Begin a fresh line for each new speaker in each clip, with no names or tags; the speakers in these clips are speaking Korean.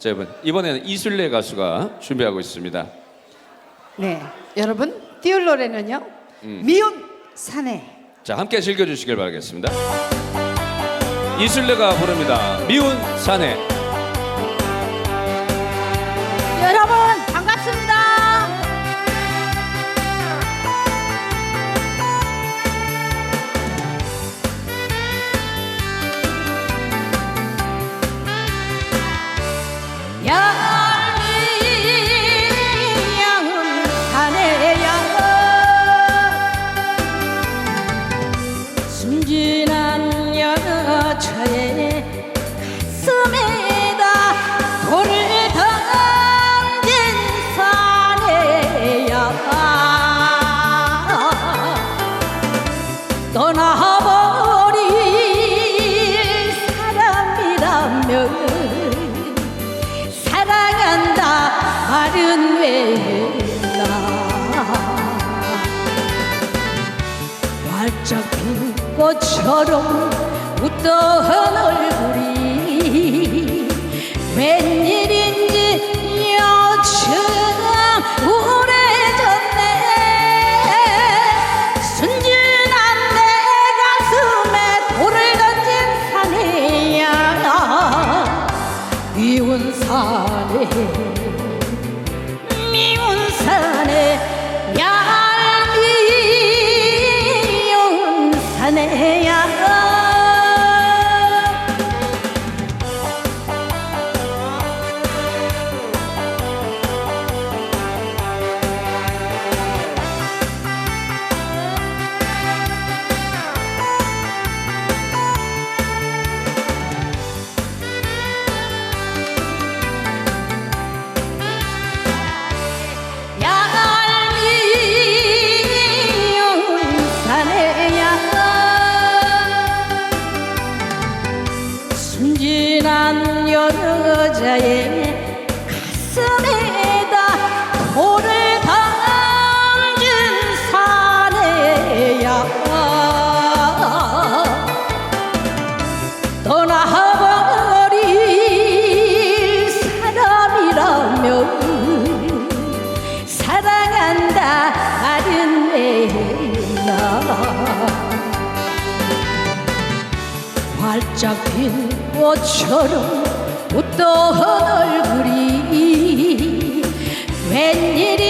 자, 여러분 이번에는 이술래 가수가 준비하고 있습니다.
네, 여러분 띄울 노래는요.
음.
미운 사내.
자, 함께 즐겨주시길 바라겠습니다. 이술래가 부릅니다. 미운 사내.
여러분 여자의 가슴에다. 돌을 던진 사내야. 떠나버릴 사람이라면 사랑한다 말은 왜나? 활짝 핀 꽃처럼 웃던 얼굴이 웬일인지 여층 우울해졌네. 순진한 내 가슴에 돌을 던진 사내야 미운 사내 미운 사내 얄 여자의 가슴에다 돌을 던진 사내야. 떠나버릴 사람이라면 사랑한다 말은 왜나? 활짝 핀 꽃처럼 웃던 얼굴이 웬일인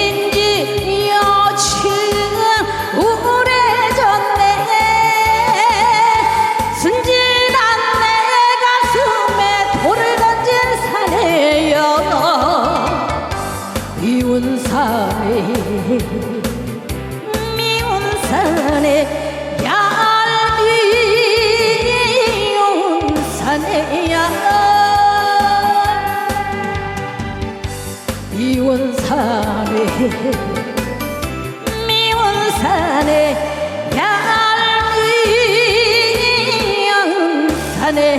사내 미운 사내 얄미운 사내